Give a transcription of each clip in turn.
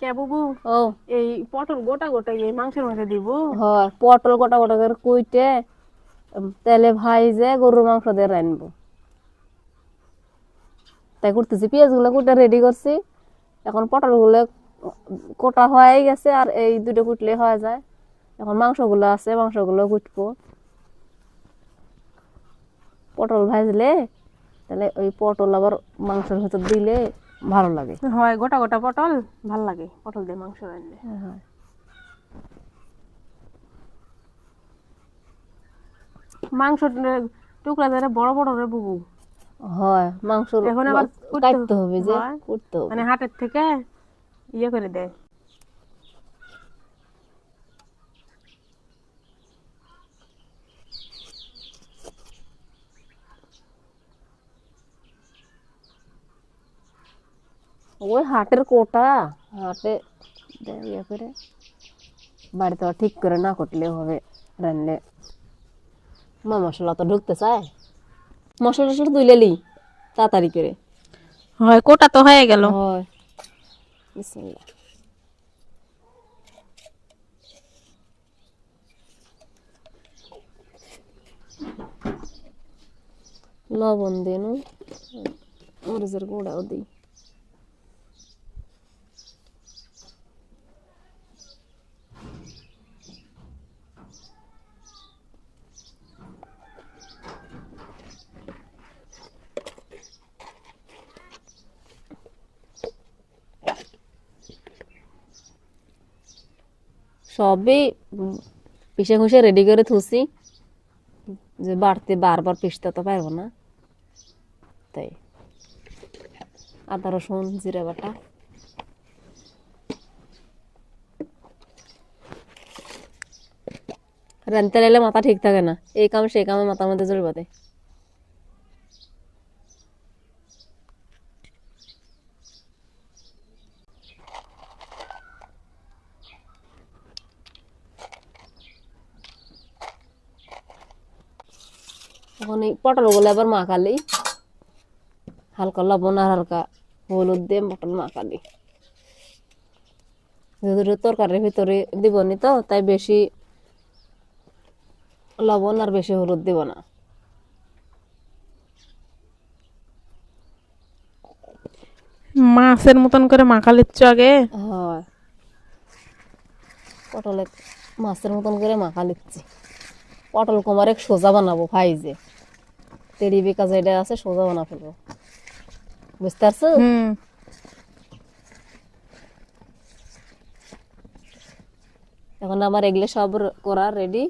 কে বুবু? ও। এই পটল গোটা গোটা এই মাংসের মধ্যে দিব। হয় পটল গোটা গোটা করে কুইটে তেলে ভাইজে গরুর মাংস দিয়ে রানবো তাই করতেছি পেঁয়াজগুলো কুটে রেডি করছি। এখন পটলগুলো কোটা হয়ে গেছে আর এই দুটো কুটলে হয়ে যায়। এখন মাংসগুলো আছে মাংসগুলো কুটবো। পটল ভাজলে তাহলে ওই পটল আবার মাংসের ভেতর দিলে ভালো লাগে। হয় গোটা গোটা পটল? ভালো লাগে পটল দিয়ে মাংস রান্না। হ্যাঁ মাংস টুকরা ধরে বড় বড় রে বুবু হয় মাংস এখন আবার কুটতে হবে যে করতে হবে। মানে হাটের থেকে ইয়ে করে দেয়। ওই হাটের কোটা হাটে ইয়ে করে বাড়িতে ঠিক করে না করলে হবে রান্নে মা মশলা তো ঢুকতে চায় মশলা টশলা তুলে লি তাড়াতাড়ি করে হয় কোটা তো হয়ে গেল হয় বিসমিল্লাহ লবণ দেনু মরিচের গুঁড়াও দিই সবই পিষে খুশে রেডি করে থুসি। যে বাড়তে বারবার পিষতে তো পারব না। তাই। আদা, রসুন, জিরে বাটা। রানতে লাইলে মাথা ঠিক থাকে না। এই কাম, সেই কামে মাথার মধ্যে দেয় এখন এই পটলগুলো এবার মাখালি। হালকা লবণ আর হালকা হলুদ দিয়ে পটল মাখালি। যেহেতু তরকারির ভিতরে দিবনি তো তাই বেশি লবণ আর বেশি হলুদ দিব না। মাছের মতন করে মাখা লিচ্ছ আগে। হয়। পটলে মাছের মতন করে মাখা লিখছি পটল কুমার এক সোজা বানাবো ভাইজে তেরি বেকা যেটা আছে সোজা বানা ফেলব। বুঝতে পারছ এখন আমার এগুলো সব করা রেডি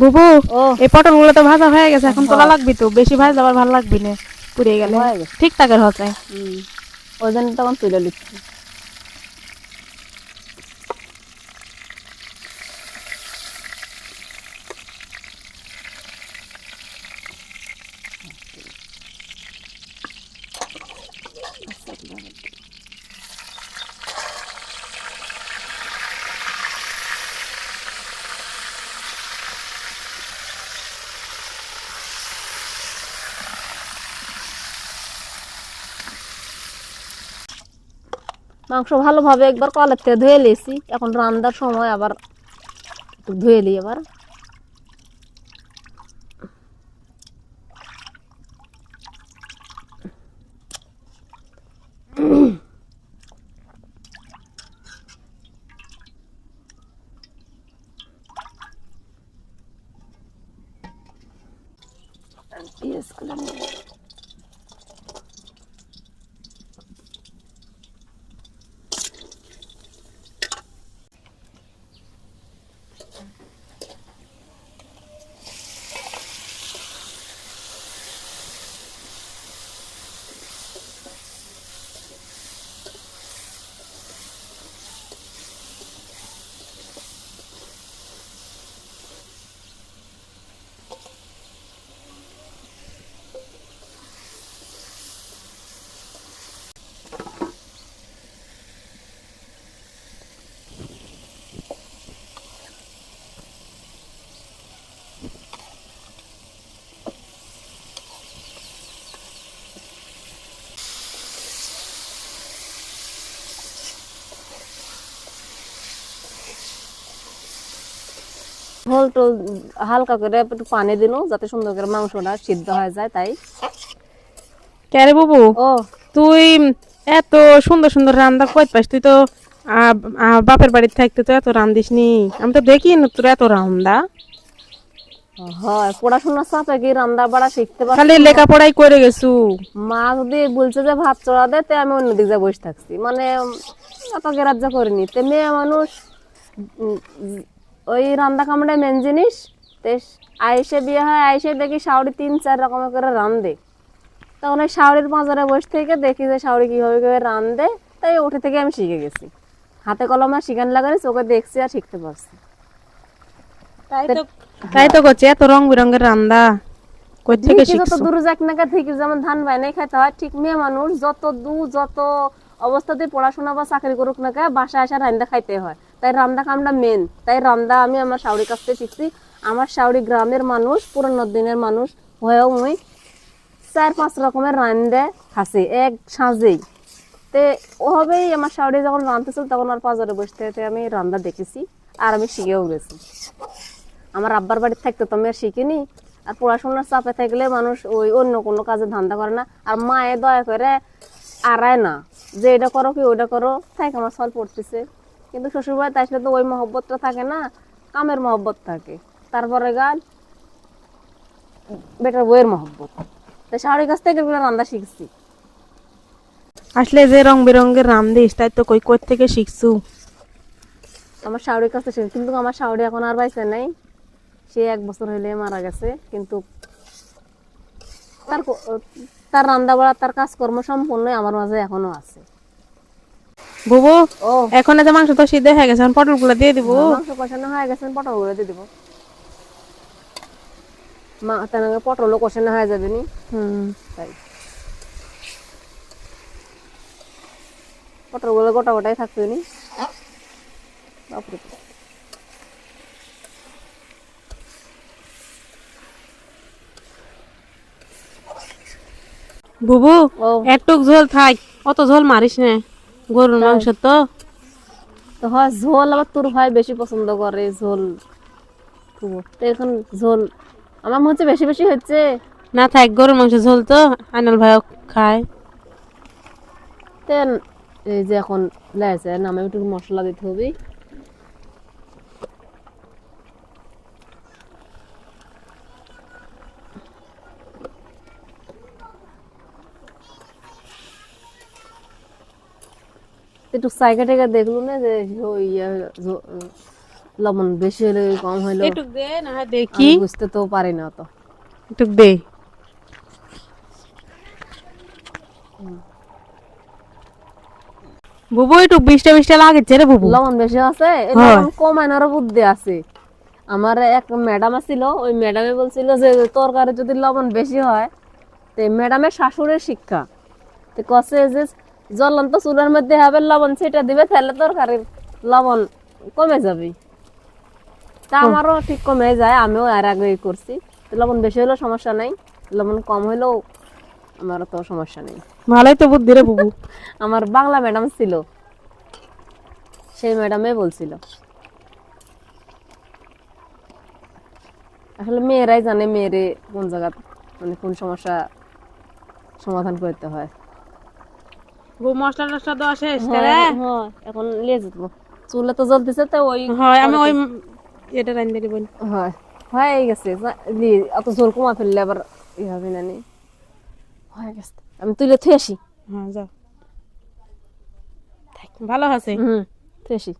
বুবু ও। এই পটলগুলো তো ভাজা হয়ে গেছে এখন তোলা লাগবি তো? বেশি ভাজলে আবার ভালো লাগবি না? পুড়ে গেলে। হয়ে। ঠিক থাকে হচ্ছে। ওই জন্য তখন তুলে লিখছি মাংস ভালোভাবে একবার কলের থেকে ধুয়ে নিয়েছি এখন রান্নার সময় আবার ধুয়ে নিই আবার টোল হালকা করে একটু পানি দিল যাতে সুন্দর করে মাংসটা সিদ্ধ হয়ে যায় তাই। কে রে বাবু? ও। তুই এত সুন্দর সুন্দর রান্না কইত পাস? তুই তো বাপের বাড়িতে থাকতে তো এত রান্দিস নি আমি তো দেখি না তোর এত রান্দা। হয় পড়াশোনার চাপে কি রান্না বাড়া শিখতে পারছি খালি লেখাপড়াই করে গেছু। মা যদি বলছে যে ভাত চড়া দে তে আমি অন্যদিকে যা বসে থাকছি। মানে গ্রাহ্য করিনি। তে মেয়ে মানুষ ওই রান্না কামড়ে মেন জিনিস। তে আইসে বিয়ে হয় আইসে দেখি শাওড়ি তিন চার রকমের করে রান্ধে তখন ওই শাওড়ির পাঁজরে বসে থেকে দেখি যে শাওড়ি কীভাবে কীভাবে রান্ধে তাই উঠে থেকে আমি শিখে গেছি। হাতে কলমে শিখান লাগানি চোখে দেখছি আর শিখতে পারছি। তাই তো তাই তো করছে এত রং বেরঙের রান্দা। কই থেকে ঢিকি যত শিখছো? দূর যাক না ঠিক যেমন ধান বাইনাই খাইতে হয় ঠিক মেয়ে মানুষ যত দূর যত অবস্থাতে পড়াশোনা বা চাকরি করুক না কে বাসায় আসা রান্দা খাইতে হয়। তাই রান্দা কামটা মেন তাই রান্দা আমি আমার শাওড়ির কাছ থেকে শিখছি। আমার শাওড়ি গ্রামের মানুষ, পুরানো দিনের মানুষ। হয়েও মুই চার পাঁচ রকমের রান্দে খাসি, এক সাঁজেই। তে ওভাবেই আমার শাওড়ি যখন রাঁধতেছিল তখন আর বাজারে বসতে আমি রান্না দেখেছি আর আমি শিখেও গেছি আমার আব্বার বাড়িতে থাকতে তো আমি আর শিখিনি। আর পড়াশোনার চাপে থাকলে মানুষ ওই অন্য কোনো কাজে ধান্দা করে না। আর মায়ে দয়া করে আড়ায় না, যে এটা করো কি ওইটা করো। থাক আমার সল পড়তেছে। কিন্তু শ্বশুর বাড়িতে আসলে তো ওই মহব্বতটা থাকে না কামের মহব্বত থাকে। তারপরে গান বেটার বইয়ের মহব্বত। তাই শাড়ির কাছ থেকে এগুলো রান্না শিখছি। আসলে যে রং বেরঙের তাই তো কই কই থেকে শিখছু? আমার শাওড়ির কাছে শিখছি কিন্তু আমার শাওড়ি এখন আর বাইসে নাই। সে এক বছর হইলে মারা গেছে কিন্তু তার তার রান্না বাড়া তার কাজকর্ম সম্পূর্ণ আমার মাঝে এখনও আছে। বুবু এখন যে মাংস তো সিদ্ধ হয়ে গেছে পটলগুলো দিয়ে দিব। মাংস কষানো হয়ে গেছে পটলগুলো দিয়ে দিব। মা তেনাকে পটলও কষানো হয়ে যাবে নি। হুম। তাই। পটলগুলো গোটা গোটাই থাকবে নি। বাপরে। বাপ। বুবু একটুক ঝোল থাক অত ঝোল মারিস না। গরুর মাংস তো। তো হয় ঝোল আবার তোর ভাই বেশি পছন্দ করে ঝোল। তো এখন ঝোল। আমার মনে হচ্ছে বেশি বেশি হচ্ছে। না থাক গরুর মাংস ঝোল তো আনাল ভাইও খায়। তেন এই যে এখন লেছে নামে একটু মশলা দিতে হবে। একটু সাইকে টেকে দেখলু না যে ইয়ে লবণ বেশি হলে কম হইল। একটুক দে না দেখি। বুঝতে তো পারি না তো একটুক দে। বুবু একটু বিশটা বিশটা লাগেছে রে বুবু। লবণ বেশি আছে এই হয়। বুদ্ধি আছে। আমার এক ম্যাডাম আছিল ওই ম্যাডামে বলছিল যে তরকারি যদি লবণ বেশি হয় তে ম্যাডামের শাশুড়ের শিক্ষা। তো কষে যে জ্বলন্ত চুলার মধ্যে হবে লবণ সেটা দিবে তাহলে তরকারির লবণ কমে যাবে। তা আমারও ঠিক কমে যায় আমিও আর আগে করছি। লবণ বেশি হলেও সমস্যা নাই লবণ কম হলেও আমার তো সমস্যা নেই। ভালোই তো বুদ্ধি রে বুবু। আমার বাংলা ম্যাডাম ছিল সেই ম্যাডামে বলছিল। আসলে মেয়েরাই জানে মেয়েরে কোন জায়গা মানে কোন সমস্যা সমাধান করতে হয়। মশলা টসলা দেওয়া শেষ হ্যাঁ, হ্যাঁ, এখন যেত চুলে তো জ্বলতেছে তো ওই হয় আমি ওই এটা বলি হয় হয়ে গেছে অত জোর কমা ফেললে আবার ই হবে না নি। হয়ে গেছে। আমি তুলে থুই আসি। হ্যাঁ যাও ভালো আছে। হুম থুই আসি।